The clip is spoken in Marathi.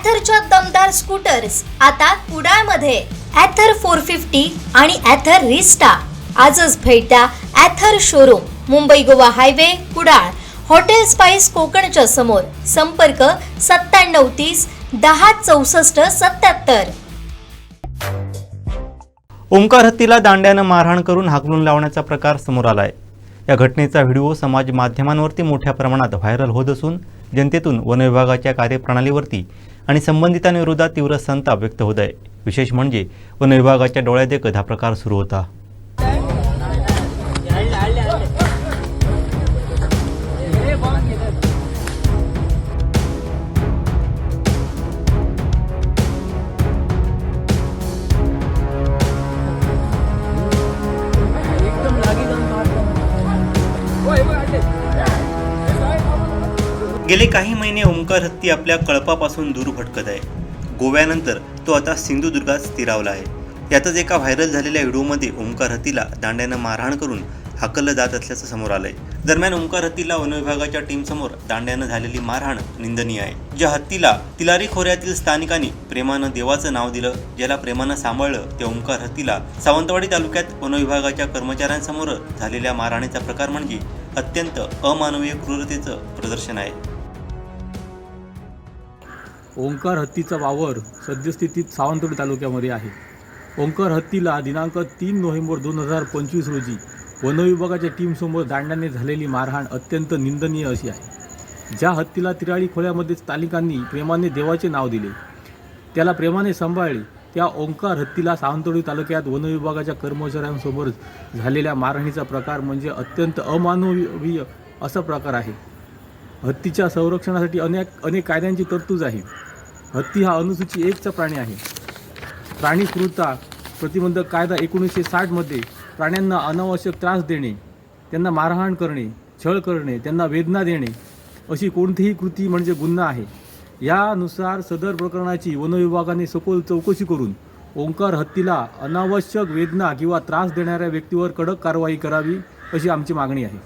ॲथरच्या दमदार स्कूटर्स आता कुडाळमध्ये. ॲथर फोर फिफ्टी आणि ॲथर रिस्टा आजच भेट द्या Ather showroom Mumbai Goa highway Kudal. Hotel spice कोकणच्या समोर. संपर्क सत्त्याण्णव तीस दहा चौसष्ट सत्याहत्तर ओंकार हत्तीला दांड्यानं मारहाण करून हाकलून लावण्याचा प्रकार समोर आलाय. या घटनेचा व्हिडिओ समाज माध्यमांवरती मोठ्या प्रमाणात व्हायरल होत असून जनतेतून वनविभागाच्या कार्यप्रणालीवरती आणि संबंधितांविरोधात तीव्र संताप व्यक्त होत आहे. विशेष म्हणजे वनविभागाच्या डोळ्यादेखत हा प्रकार सुरू होता. गेले काही महिने ओंकार हत्ती आपल्या कळपापासून दूर भटकत आहे. गोव्यानंतर तो आता सिंधुदुर्गात स्थिरावला आहे. यातच एका व्हायरल झालेल्या व्हिडिओमध्ये ओंकार हत्तीला दांड्यानं मारहाण करून हाकललं जात असल्याचं समोर आलंय. दरम्यान ओंकार हत्तीला वनविभागाच्या टीमसमोर दांड्यानं झालेली मारहाण निंदनीय आहे. ज्या हत्तीला तिलारी खोऱ्यातील स्थानिकांनी प्रेमानं देवाचं नाव दिलं ज्याला प्रेमानं सांभाळलं त्या ओंकार हत्तीला सावंतवाडी तालुक्यात वनविभागाच्या कर्मचाऱ्यांसमोर झालेल्या मारहाणीचा प्रकार म्हणजे अत्यंत अमानवीय क्रूरतेचं प्रदर्शन आहे. ओंकार हत्तीचा वावर सद्यस्थितीत सावंतवाडी तालुक्यामध्ये आहे. ओंकार हत्तीला दिनांक तीन नोव्हेंबर दोन हजार पंचवीस रोजी वनविभागाच्या टीमसमोर दांड्याने झालेली मारहाण अत्यंत निंदनीय अशी आहे. ज्या हत्तीला तिराळी खोऱ्यामध्ये स्थानिकांनी प्रेमाने देवाचे नाव दिले त्याला प्रेमाने सांभाळले त्या ओंकार हत्तीला सावंतवाडी तालुक्यात वनविभागाच्या कर्मचाऱ्यांसमोर झालेल्या मारहाणीचा प्रकार म्हणजे अत्यंत अमानवीय असा प्रकार आहे. हत्तीच्या संरक्षणासाठी अनेक अनेक कायद्यांची तरतूद आहे. हत्ती हा अनुसूची एकचा प्राणी आहे. प्राणी क्रूरता प्रतिबंधक कायदा एकोणीसशे साठमध्ये प्राण्यांना अनावश्यक त्रास देणे त्यांना मारहाण करणे छळ करणे त्यांना वेदना देणे अशी कोणतीही कृती म्हणजे गुन्हा आहे. यानुसार सदर प्रकरणाची वनविभागाने सखोल चौकशी करून ओंकार हत्तीला अनावश्यक वेदना किंवा त्रास देणाऱ्या व्यक्तीवर कडक कारवाई करावी अशी आमची मागणी आहे.